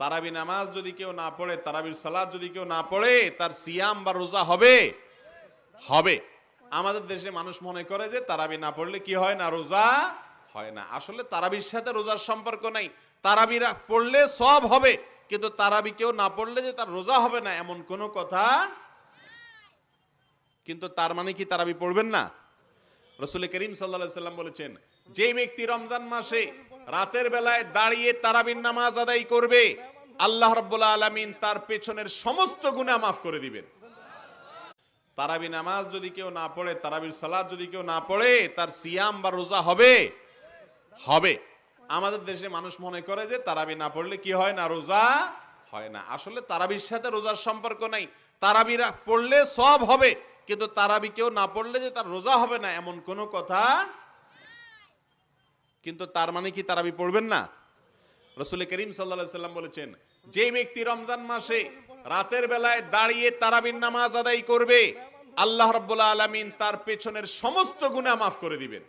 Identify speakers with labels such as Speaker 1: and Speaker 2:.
Speaker 1: তারাবি নামাজ যদি কেউ না পড়ে, তারাবির সালাদ যদি কেউ না পড়ে, তার সিয়াম বা রোজা হবে? হবে। আমাদের দেশে মানুষ মনে করে যে তারাবি না পড়লে কি হয় না, রোজা হয় না। আসলে তারাবির সাথে রোজার সম্পর্ক নাই। তারাবি পড়লে সব হবে, কিন্তু তারাবি কেউ না পড়লে যে তার রোজা হবে না, এমন কোনো কথা কিন্তু তার মানে কি তারাবি পড়বেন না? রসুল করিম সাল্লা সাল্লাম বলেছেন যে ব্যক্তি রমজান মাসে রাতের বেলায় দাঁড়িয়ে তারাবির নামাজ আদায় করবে, আল্লাহ রব্বুল্লা আলমিন তার পেছনের সমস্ত গুনাহ মাফ করে দিবেন। তারাবি নামাজ যদি কেউ না পড়ে, তারাবির সালাদ যদি কেউ না পড়ে, তার সিয়াম বা রোজা হবে? হবে। আমাদের দেশে মানুষ মনে করে যে তারাবি না পড়লে কি হয় না, রোজা হয় না। আসলে তারাবির সাথে রোজার সম্পর্ক নাই। তারাবিরা পড়লে সব হবে, কিন্তু তারাবি কেউ না পড়লে যে তার রোজা হবে না, এমন কোনো কথা কিন্তু তার মানে কি তারাবি পড়বেন না? রসুল করিম সাল্লা সাল্লাম বলেছেন, যে ব্যক্তি রমজান মাসে রাতের বেলায় দাঁড়িয়ে তারাবির নামাজ আদায় করবে, আল্লাহ রব্বুল্লা আলমিন তার পেছনের সমস্ত গুণা মাফ করে দিবেন।